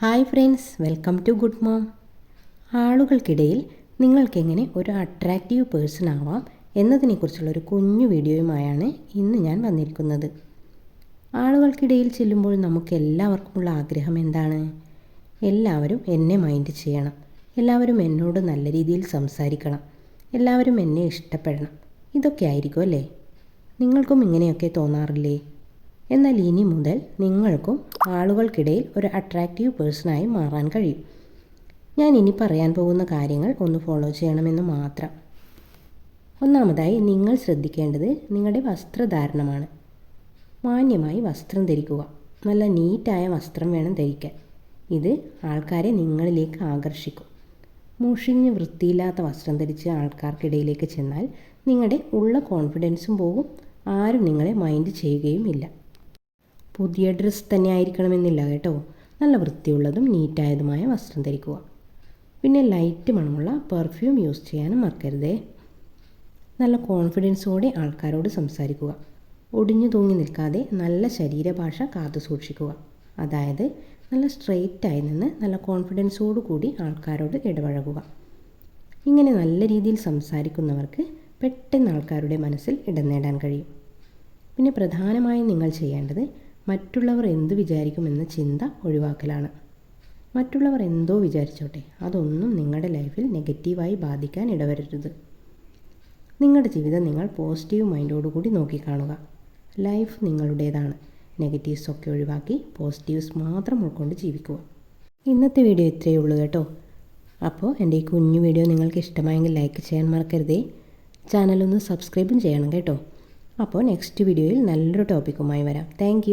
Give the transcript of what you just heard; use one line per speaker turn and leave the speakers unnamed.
Hi friends welcome to good mom. ആളുകൾക്കിടയിൽ നിങ്ങൾക്കെങ്ങനെ ഒരു അട്രാക്റ്റീവ് പേഴ്സൺ ആവാം എന്നതിനെക്കുറിച്ചുള്ള ഒരു കുഞ്ഞു വീഡിയോയുമായാണ് ഇന്ന് ഞാൻ വന്നിരിക്കുന്നത്. ആളുകൾക്കിടയിൽ ചെല്ലുമ്പോൾ നമുക്ക് എല്ലാവർക്കുമുള്ള ആഗ്രഹം എന്താണ്? എല്ലാവരും എന്നെ മൈൻഡ് ചെയ്യണം. എല്ലാവരും എന്നോട് നല്ല രീതിയിൽ സംസാരിക്കണം. എല്ലാവരും എന്നെ ഇഷ്ടപ്പെടണം. ഇതൊക്കെ ആയിരിക്കും അല്ലേ? നിങ്ങൾക്കും ഇങ്ങനെയൊക്കെ തോന്നാറില്ലേ? എന്നാൽ ഇനി മുതൽ നിങ്ങൾക്കും ആളുകൾക്കിടയിൽ ഒരു അട്രാക്റ്റീവ് പേഴ്സണായി മാറാൻ കഴിയും. ഞാൻ ഇനി പറയാൻ പോകുന്ന കാര്യങ്ങൾ ഒന്ന് ഫോളോ ചെയ്യണമെന്ന് മാത്രം. ഒന്നാമതായി നിങ്ങൾ ശ്രദ്ധിക്കേണ്ടത് നിങ്ങളുടെ വസ്ത്രധാരണമാണ്. മാന്യമായി വസ്ത്രം ധരിക്കുക. നല്ല നീറ്റായ വസ്ത്രം വേണം ധരിക്കാൻ. ഇത് ആൾക്കാരെ നിങ്ങളിലേക്ക് ആകർഷിക്കും. മുഷിഞ്ഞ് വൃത്തിയില്ലാത്ത വസ്ത്രം ധരിച്ച് ആൾക്കാർക്കിടയിലേക്ക് ചെന്നാൽ നിങ്ങളുടെ ഉള്ള കോൺഫിഡൻസും പോകും. ആരും നിങ്ങളെ മൈൻഡ് ചെയ്യുകയും ഇല്ല. പുതിയ ഡ്രസ്സ് തന്നെ ആയിരിക്കണമെന്നില്ല കേട്ടോ. നല്ല വൃത്തിയുള്ളതും നീറ്റായതുമായ വസ്ത്രം ധരിക്കുക. പിന്നെ ലൈറ്റ് മണമുള്ള പെർഫ്യൂം യൂസ് ചെയ്യാനും മറക്കരുതേ. നല്ല കോൺഫിഡൻസോടെ ആൾക്കാരോട് സംസാരിക്കുക. ഒടിഞ്ഞു തൂങ്ങി നിൽക്കാതെ നല്ല ശരീരഭാഷ കാത്തു സൂക്ഷിക്കുക. അതായത് നല്ല സ്ട്രെയിറ്റായി നിന്ന് നല്ല കോൺഫിഡൻസോടു കൂടി ആൾക്കാരോട് ഇടപഴകുക. ഇങ്ങനെ നല്ല രീതിയിൽ സംസാരിക്കുന്നവർക്ക് പെട്ടെന്ന് ആൾക്കാരുടെ മനസ്സിൽ ഇടം നേടാൻ കഴിയും. പിന്നെ പ്രധാനമായും നിങ്ങൾ ചെയ്യേണ്ടത് മറ്റുള്ളവർ എന്ത് വിചാരിക്കുമെന്ന ചിന്ത ഒഴിവാക്കലാണ്. മറ്റുള്ളവർ എന്തോ വിചാരിച്ചോട്ടെ അതൊന്നും നിങ്ങളുടെ ലൈഫിൽ നെഗറ്റീവായി ബാധിക്കാൻ ഇടവരരുത്. നിങ്ങളുടെ ജീവിതം നിങ്ങൾ പോസിറ്റീവ് മൈൻഡോടുകൂടി നോക്കിക്കാണുക. ലൈഫ് നിങ്ങളുടേതാണ്. നെഗറ്റീവ്സ് ഒക്കെ ഒഴിവാക്കി പോസിറ്റീവ്സ് മാത്രം ഉൾക്കൊണ്ട് ജീവിക്കുക. ഇന്നത്തെ വീഡിയോ ഇത്രയേ ഉള്ളൂ കേട്ടോ. അപ്പോൾ എന്റെ ഈ കുഞ്ഞു വീഡിയോ നിങ്ങൾക്ക് ഇഷ്ടമായെങ്കിൽ ലൈക്ക് ചെയ്യാൻ മറക്കരുതേ. ചാനലൊന്ന് സബ്സ്ക്രൈബും ചെയ്യണം കേട്ടോ. അപ്പോൾ നെക്സ്റ്റ് വീഡിയോയിൽ നല്ലൊരു ടോപ്പിക്കുമായി വരാം. താങ്ക്